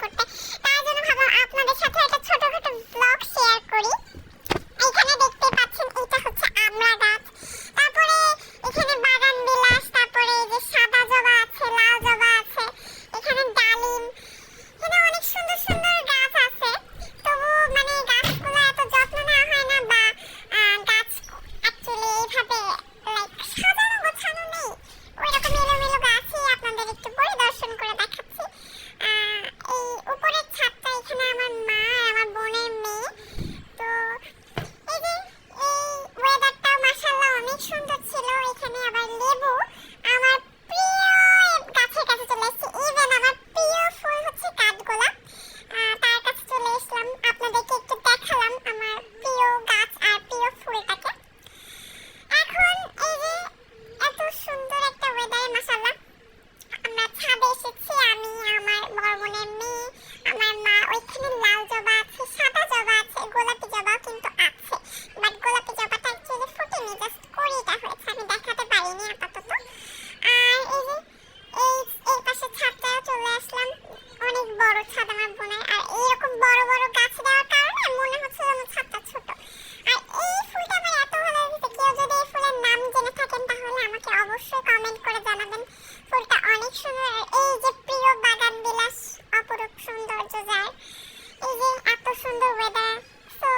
করতে বড় ছাদ আমার বোনের। আর এইরকম বড় বড় গাছ দেওয়ার কারণে মনে হচ্ছে যেন ছাদটা ছোট। আর এই ফুলটা ভাই এত ভালো লেগেছে কেউ যদি এই ফুলের নাম জেনে থাকেন, তাহলে আমাকে অবশ্যই কমেন্ট করে জানাবেন। ফুলটা অনেক সুন্দর। এই যে প্রিয় বাগান বিলাস অপরূপ সৌন্দর্য যার এই যে এত সুন্দর ওয়েদার সো